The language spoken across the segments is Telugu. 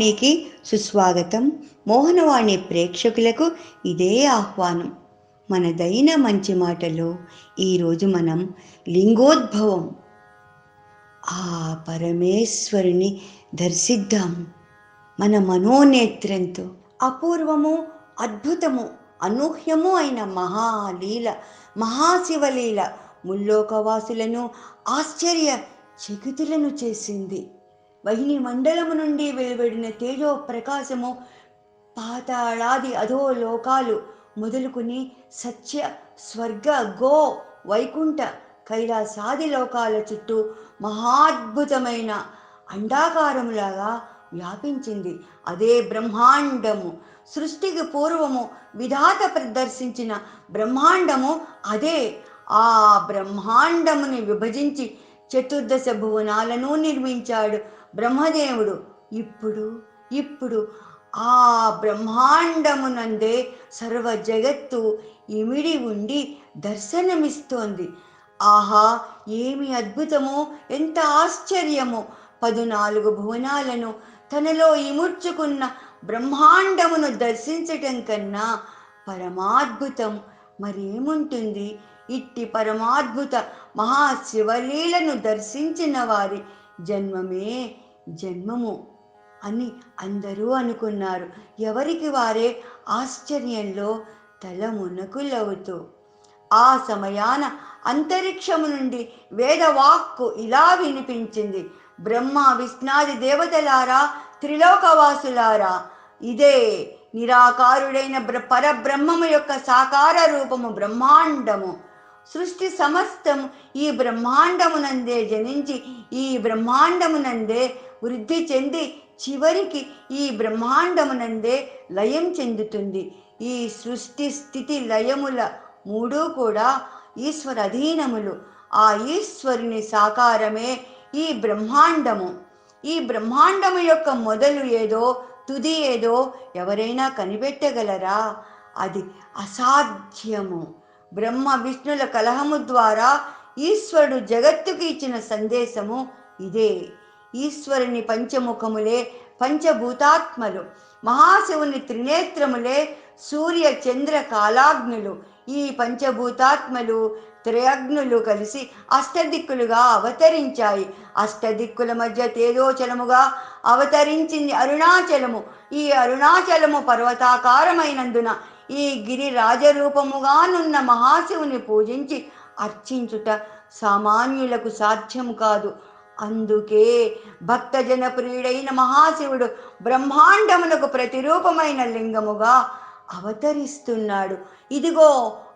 మోహనవాణికి సుస్వాగతం. మోహనవాణి ప్రేక్షకులకు ఇదే ఆహ్వానం. మనదైన మంచి మాటలో ఈరోజు మనం లింగోద్భవం. ఆ పరమేశ్వరుని దర్శిద్దాం. మన మనోనేత్రంతో. అపూర్వము అద్భుతము అనూహ్యము అయిన మహాలీల మహాశివలీల ముల్లోకవాసులను ఆశ్చర్య చకితులను చేసింది. వహిని మండలము నుండి వెలువడిన తేజో ప్రకాశము పాతాళాది అధో లోకాలు మొదలుకుని సత్య స్వర్గ గో వైకుంఠ కైలాసాది లోకాల చుట్టూ మహాద్భుతమైన అండాకారములాగా వ్యాపించింది. అదే బ్రహ్మాండము. సృష్టికి పూర్వము విధాత ప్రదర్శించిన బ్రహ్మాండము అదే. ఆ బ్రహ్మాండముని విభజించి చతుర్దశ భువనాలను నిర్మించాడు బ్రహ్మదేవుడు. ఇప్పుడు ఇప్పుడు ఆ బ్రహ్మాండమునందే సర్వ జగత్తు ఇమిడి ఉండి దర్శనమిస్తోంది. ఆహా ఏమి అద్భుతమో ఎంత ఆశ్చర్యమో. పదునాలుగు భువనాలను తనలో ఇముడ్చుకున్న బ్రహ్మాండమును దర్శించటం కన్నా పరమాద్భుతం మరేముంటుంది? ఇట్టి పరమాద్భుత మహాశివలీలను దర్శించిన వారి జన్మమే జన్మము అని అందరూ అనుకున్నారు. ఎవరికి వారే ఆశ్చర్యంలో తల మునకులవుతూ ఆ సమయాన అంతరిక్షము నుండి వేదవాక్కు ఇలా వినిపించింది. బ్రహ్మ విష్ణాది దేవతలారా త్రిలోకవాసులారా ఇదే నిరాకారుడైన బ్ర పరబ్రహ్మము యొక్క సాకార రూపము బ్రహ్మాండము. సృష్టి సమస్తం ఈ బ్రహ్మాండమునందే జనించి ఈ బ్రహ్మాండమునందే వృద్ధి చెంది చివరికి ఈ బ్రహ్మాండమునందే లయం చెందుతుంది. ఈ సృష్టి స్థితి లయముల మూడు కూడా ఈశ్వర అధీనములు ఆ ఈశ్వరుని సాకారమే ఈ బ్రహ్మాండము. ఈ బ్రహ్మాండము యొక్క మొదలు ఏదో తుది ఏదో ఎవరైనా కనిపెట్టగలరా? అది అసాధ్యము. బ్రహ్మ విష్ణుల కలహము ద్వారా ఈశ్వరుడు జగత్తుకు ఇచ్చిన సందేశము ఇదే. ఈశ్వరుని పంచముఖములే పంచభూతాత్మలు మహాశివుని త్రినేత్రములే సూర్య చంద్ర కాలాగ్నులు. ఈ పంచభూతాత్మలు త్రయగ్నులు కలిసి అష్టదిక్కులుగా అవతరించాయి. అష్టదిక్కుల మధ్య తేజోచలముగా అవతరించింది అరుణాచలము. ఈ అరుణాచలము పర్వతాకారమైనందున ఈ గిరి రాజరూపముగానున్న మహాశివుని పూజించి అర్చించుట సామాన్యులకు సాధ్యం కాదు. అందుకే భక్తజన ప్రియుడైన మహాశివుడు బ్రహ్మాండమునకు ప్రతిరూపమైన లింగముగా అవతరిస్తున్నాడు. ఇదిగో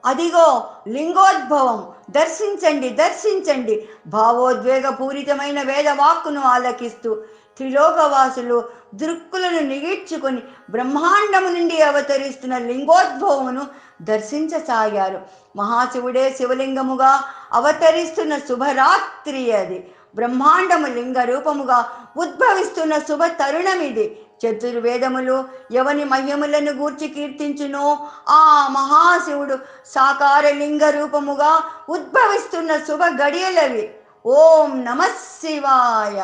అదిగో లింగోద్భవం! దర్శించండి దర్శించండి! భావోద్వేగ పూరితమైన వేదవాక్కును ఆలకిస్తూ త్రిలోకవాసులు దృక్కులను నిగీడ్చుకొని బ్రహ్మాండము నుండి అవతరిస్తున్న లింగోద్భవమును దర్శించసాగారు. మహాశివుడే శివలింగముగా అవతరిస్తున్న శుభరాత్రి అది. బ్రహ్మాండము లింగ రూపముగా ఉద్భవిస్తున్న శుభ తరుణమిది చతుర్వేదములు ఎవని మహిమలను గూర్చి కీర్తించునో ఆ మహాశివుడు సాకార లింగ రూపముగా ఉద్భవిస్తున్న శుభ గడియలవి. ఓం నమ శివాయ.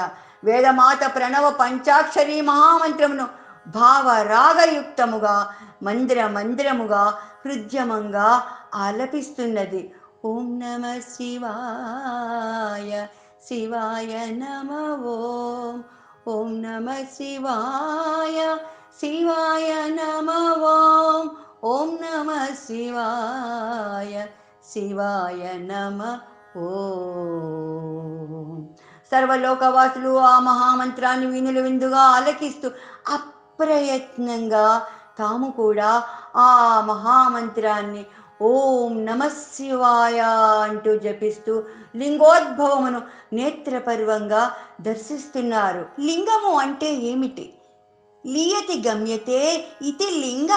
వేదమాత ప్రణవ పంచాక్షరి మహామంత్రమును భావరాగయుక్తముగా మందిర మందిరముగా హృద్యమంగా ఆలపిస్తున్నది. ఓం నమ శివాయ శివాయ నమ ఓం. ఓం నమ శివాయ శివాయ నమ ఓం. ఓం నమ శివాయ శివాయ నమ ఓం. సర్వలోకవాసులు ఆ మహామంత్రాన్ని వీణులు విందుగా ఆలకిస్తూ అప్రయత్నంగా తాము కూడా ఆ మహామంత్రాన్ని ఓం నమ శివాయ అంటూ జపిస్తూ లింగోద్భవమును నేత్రపర్వంగా దర్శిస్తున్నారు. లింగము అంటే ఏమిటి? లీయతి గమ్యతే ఇది లింగ.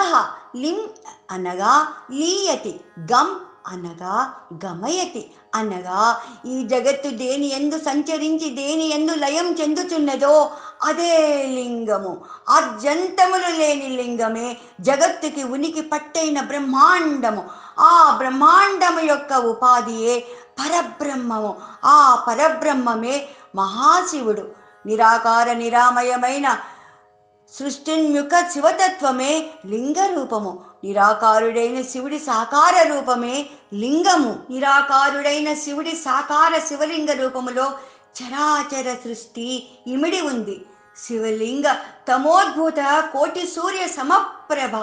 లిం అనగా లీయతి గమ్ అనగా గమయతి అనగా ఈ జగత్తు దేని ఎందు సంచరించి దేని ఎందు లయం చెందుతున్నదో అదే లింగము. ఆద్యంతములు లేని లింగమే జగత్తుకి ఉనికి పట్టైన బ్రహ్మాండము. ఆ బ్రహ్మాండము యొక్క ఉపాధియే పరబ్రహ్మము. ఆ పరబ్రహ్మమే మహాశివుడు. నిరాకార నిరామయమైన సృష్టిన్ముఖ శివతత్వమే లింగ రూపము నిరాకారుడైన శివుడి సాకార రూపమే లింగము. నిరాకారుడైన శివుడి సాకార శివలింగ రూపములో చరాచర సృష్టి ఇమిడి ఉంది. శివలింగ తమోద్భూత కోటి సూర్య సమప్రభ.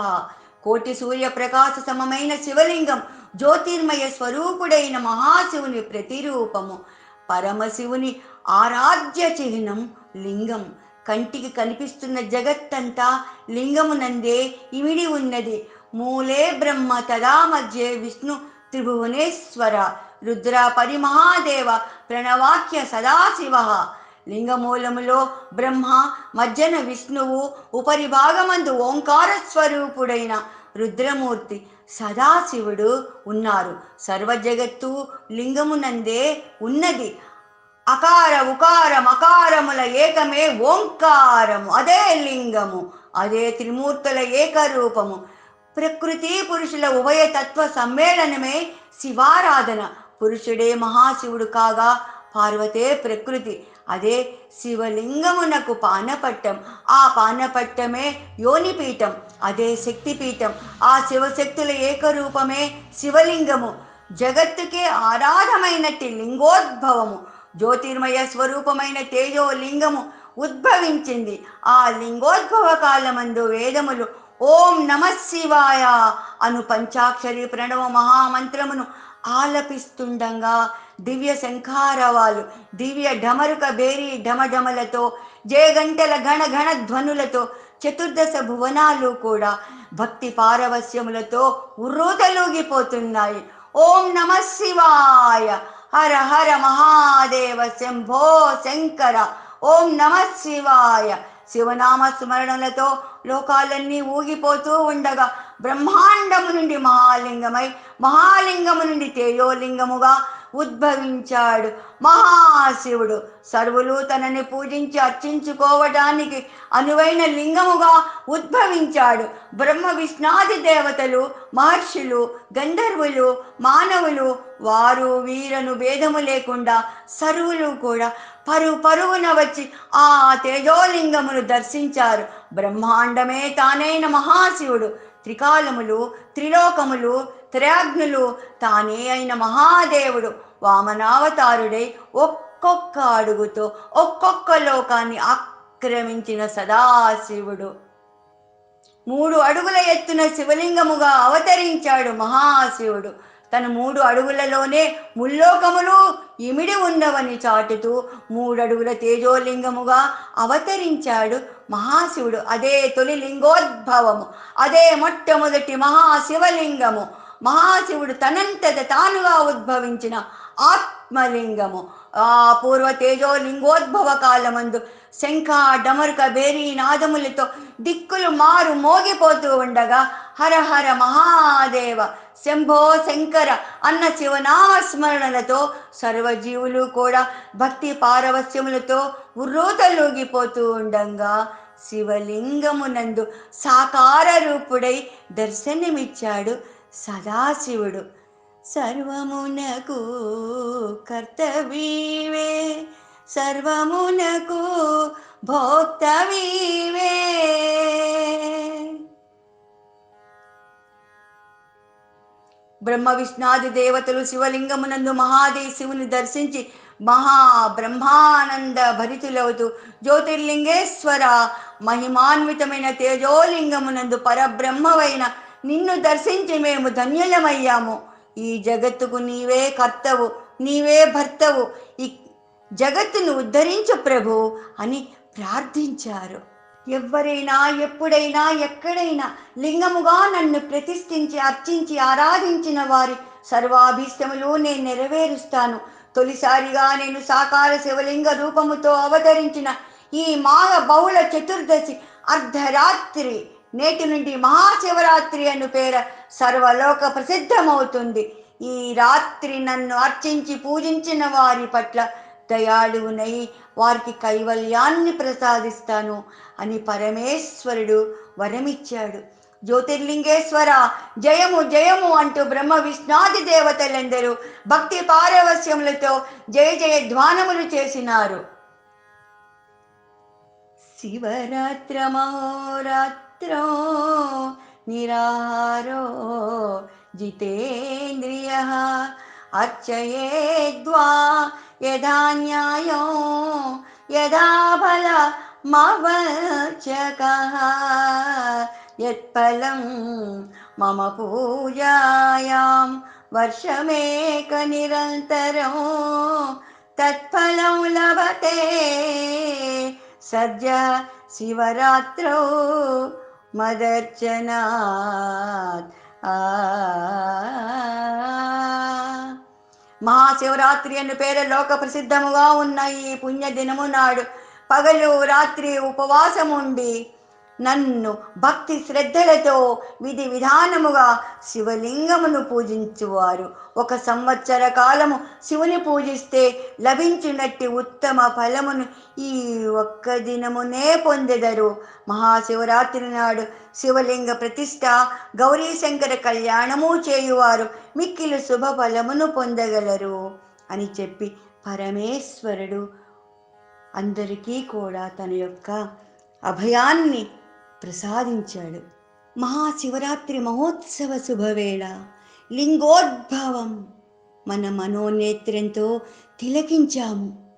కోటి సూర్య ప్రకాశ సమమైన శివలింగం జ్యోతిర్మయ స్వరూపుడైన మహాశివుని ప్రతిరూపము. పరమశివుని ఆరాధ్య చిహ్నం లింగం. కంటికి కనిపిస్తున్న జగత్తంతా లింగమునందే ఇమిడి ఉన్నది. మూలే బ్రహ్మ తదా మధ్య విష్ణు త్రిభువనేశ్వర. రుద్ర పరిమహాదేవ ప్రణవాక్య సదాశివ. లింగమూలములో బ్రహ్మ మధ్యన విష్ణువు ఉపరి భాగమందు ఓంకార స్వరూపుడైన రుద్రమూర్తి సదాశివుడు ఉన్నారు. సర్వ జగత్తు లింగమునందే ఉన్నది. అకార ఉకార మకారముల ఏకమే ఓంకారము. అదే లింగము అదే త్రిమూర్తుల ఏకరూపము. ప్రకృతి పురుషుల ఉభయతత్వ సమ్మేళనమే శివారాధన. పురుషుడే మహాశివుడు కాగా పార్వతే ప్రకృతి. అదే శివలింగమునకు పానపట్టం. ఆ పానపట్టమే యోనిపీఠం. అదే శక్తిపీఠం. ఆ శివశక్తుల ఏకరూపమే శివలింగము. జగత్తుకే ఆరాధమైనట్టి లింగోద్భవము. జ్యోతిర్మయ స్వరూపమైన తేజో లింగము ఉద్భవించింది. ఆ లింగోద్భవ కాలమందు వేదములు ఓం నమ శివాయ అను పంచాక్షరి ప్రణవ మహామంత్రమును ఆలపిస్తుండగా దివ్య శంఖారవాలు దివ్య ఢమరుక బేరి ఢమఢమలతో జయగంటల ఘన ఘన ధ్వనులతో చతుర్దశ భువనాలు కూడా భక్తి పారవస్యములతో ఉర్రూతలూగిపోతున్నాయి. ఓం నమ శివాయ హర హర మహాదేవ శంభో శంకర. ఓం నమ శివాయ. శివనామ స్మరణలతో లోకాలన్నీ ఊగిపోతూ ఉండగా బ్రహ్మాండము నుండి మహాలింగమై మహాలింగము నుండి తేజోలింగముగా ఉద్భవించాడు. మహాశివుడు సర్వులు తనని పూజించి అర్చించుకోవడానికి అనువైన లింగముగా ఉద్భవించాడు. బ్రహ్మ విష్ణాది దేవతలు మహర్షులు గంధర్వులు మానవులు వారు వీరను భేదము లేకుండా సర్వులు కూడా పరు పరుగున వచ్చి ఆ తేజోలింగమును దర్శించారు. బ్రహ్మాండమే తానైన మహాశివుడు. త్రికాలములు త్రిలోకములు త్రయాజ్ఞులు తానే అయిన మహాదేవుడు. వామనావతారుడై ఒక్కొక్క అడుగుతో ఒక్కొక్క లోకాన్ని ఆక్రమించిన సదాశివుడు. మూడు అడుగుల ఎత్తున శివలింగముగా అవతరించాడు మహాశివుడు. తన మూడు అడుగులలోనే ముల్లోకములు ఇమిడి ఉన్నవని చాటుతూ మూడడుగుల తేజోలింగముగా అవతరించాడు మహాశివుడు. అదే తొలి లింగోద్భవము అదే మొట్టమొదటి మహాశివలింగము. మహాశివుడు తనంతట తానుగా ఉద్భవించిన ఆత్మలింగము. ఆ పూర్వ తేజో లింగోద్భవ కాలమందు శంఖ డమరుక బేరీ నాదములతో దిక్కులు మారు మోగిపోతూ ఉండగా హర హర మహాదేవ శంభో శంకర అన్న శివనామస్మరణలతో సర్వజీవులు కూడా భక్తి పారవస్యములతో ఉర్రూతలూగిపోతూ ఉండగా శివలింగమునందు సాకార రూపుడై దర్శనమిచ్చాడు సదాశివుడు. సర్వమునకు కర్తవీవే సర్వమునకు భోక్తవీవే బ్రహ్మ విష్ణాది దేవతలు శివలింగమునందు మహాదేవి శివుని దర్శించి మహా బ్రహ్మానంద భరితులవుతూ జ్యోతిర్లింగేశ్వర మహిమాన్వితమైన తేజోలింగమునందు పరబ్రహ్మవైన నిన్ను దర్శించి మేము ధన్యులమయ్యాము. ఈ జగత్తుకు నీవే కర్తవు నీవే భర్తవు. ఈ జగత్తును ఉద్ధరించు ప్రభు అని ప్రార్థించారు. ఎవరైనా ఎప్పుడైనా ఎక్కడైనా లింగముగా నన్ను ప్రతిష్ఠించి అర్చించి ఆరాధించిన వారి సర్వాభీష్టములు నేను నెరవేరుస్తాను. తొలిసారిగా నేను సాకార శివలింగ రూపముతో అవతరించిన ఈ మాఘ బహుళ చతుర్దశి అర్ధరాత్రి నేటి నుండి మహాశివరాత్రి అను పేర సర్వలోక ప్రసిద్ధమవుతుంది. ఈ రాత్రి నన్ను అర్చించి పూజించిన వారి పట్ల దయాళువునై వారికి కైవల్యాన్ని ప్రసాదిస్తాను అని పరమేశ్వరుడు వరమిచ్చాడు. జ్యోతిర్లింగేశ్వర జయము జయము అంటూ బ్రహ్మ విష్ణాది దేవతలందరూ భక్తి పారవస్యములతో జయ జయ ధ్వానములు చేసినారు. శివరాత్రమోరాత్రో నిరారో జితేంద్రియ అర్చయేద్వా यदा न्यायो यदा फलमवचकः यत्फलं मम पूजायां वर्षमेकनिरन्तरं तत्फलं लभते। सद्य शिवरात्रौ मदर्चनात्। आ మహాశివరాత్రి అను పేరు లోక ప్రసిద్ధముగా ఉన్న ఈ పుణ్యదినము నాడు పగలు రాత్రి ఉపవాసముండి నన్ను భక్తి శ్రద్ధలతో విధి విధానముగా శివలింగమును పూజించువారు. ఒక సంవత్సర కాలము శివుని పూజిస్తే లభించినట్టి ఉత్తమ ఫలమును ఈ ఒక్క దినమునే పొందెదరు. మహాశివరాత్రి నాడు శివలింగ ప్రతిష్ట గౌరీ శంకర కళ్యాణము చేయువారు మిక్కిలు శుభ ఫలమును పొందగలరు అని చెప్పి పరమేశ్వరుడు అందరికీ కూడా తన యొక్క అభయాన్ని ప్రసాదించాడు. మహాశివరాత్రి మహోత్సవ శుభవేళ లింగోద్భవం మన మనోనేత్రంతో తిలకించాము.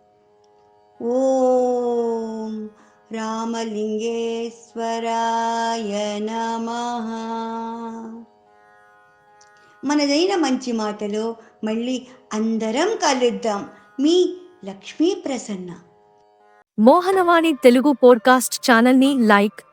ఓం రామలింగేశ్వరాయ నమ. మనదైన మంచి మాటలో మళ్ళీ అందరం కలుద్దాం. మీ లక్ష్మీ ప్రసన్న. మోహనవాణి తెలుగు పోడ్కాస్ట్ ఛానల్ని లైక్